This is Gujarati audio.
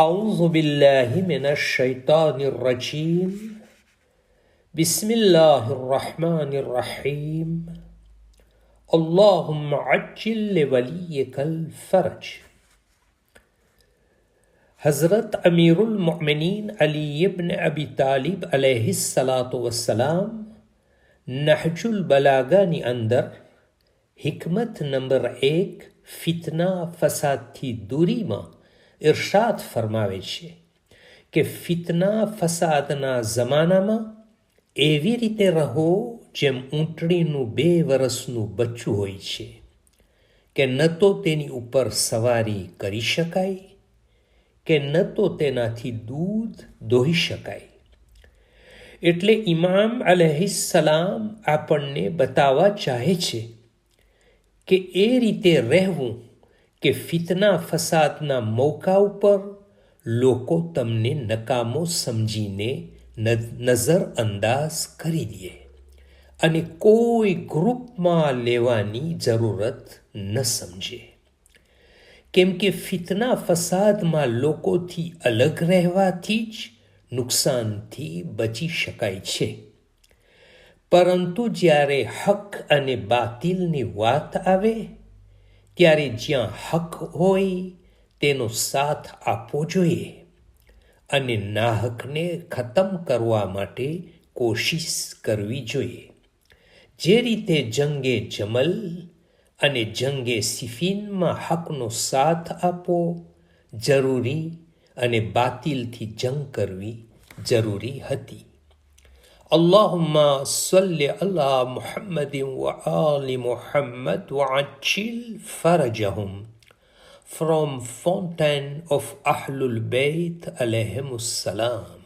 أعوذ بالله من الشيطان الرجيم. بسم الله الرحمن الرحيم. اللهم عجل لوليك الفرج. حضرت امیر المؤمنین علی ابن ابی طالب علیہ السلاۃ والسلام نحج البلاغاني أندر حکمت نمبر ایک فتنہ فساد کی دوری ماں ઇરશાદ ફરમાવે છે કે ફિતના ફસાદના જમાનામાં એવી રીતે રહો જેમ ઊંટડીનું બે વર્ષનું બચ્ચું હોય છે કે ન તો તેની ઉપર સવારી કરી શકાય કે ન તો તેનાથી દૂધ દોહી શકાય એટલે ઇમામ સલામ આપણને બતાવવા ચાહે છે કે એ રીતે રહેવું કે ફિતના ફસાદના મોકા ઉપર લોકો તમને નકામો સમજીને નજર અંદાજ કરી દે. અને કોઈ ગ્રુપમાં લેવાની જરૂરત ન સમજે. કેમ કે ફિતના ફસાદમાં લોકોથી અલગ રહેવાથી જ નુકસાનથી બચી શકાય છે. પરંતુ જ્યારે હક અને બાતિલની વાત આવે ત્યારે જ્યાં હક હોય, તેનો સાથ આપવો જોઈએ અને નાહકને ખતમ કરવા માટે કોશિશ કરવી જોઈએ. જે રીતે જંગે જમલ અને જંગે સિફીનમાં હકનો સાથ આપવો જરૂરી અને બાતિલથી જંગ કરવી જરૂરી હતી. اللهم صل على محمد وآل محمد وعجل فرجهم. From Fountain of Ahlul Bayt alayhim السلام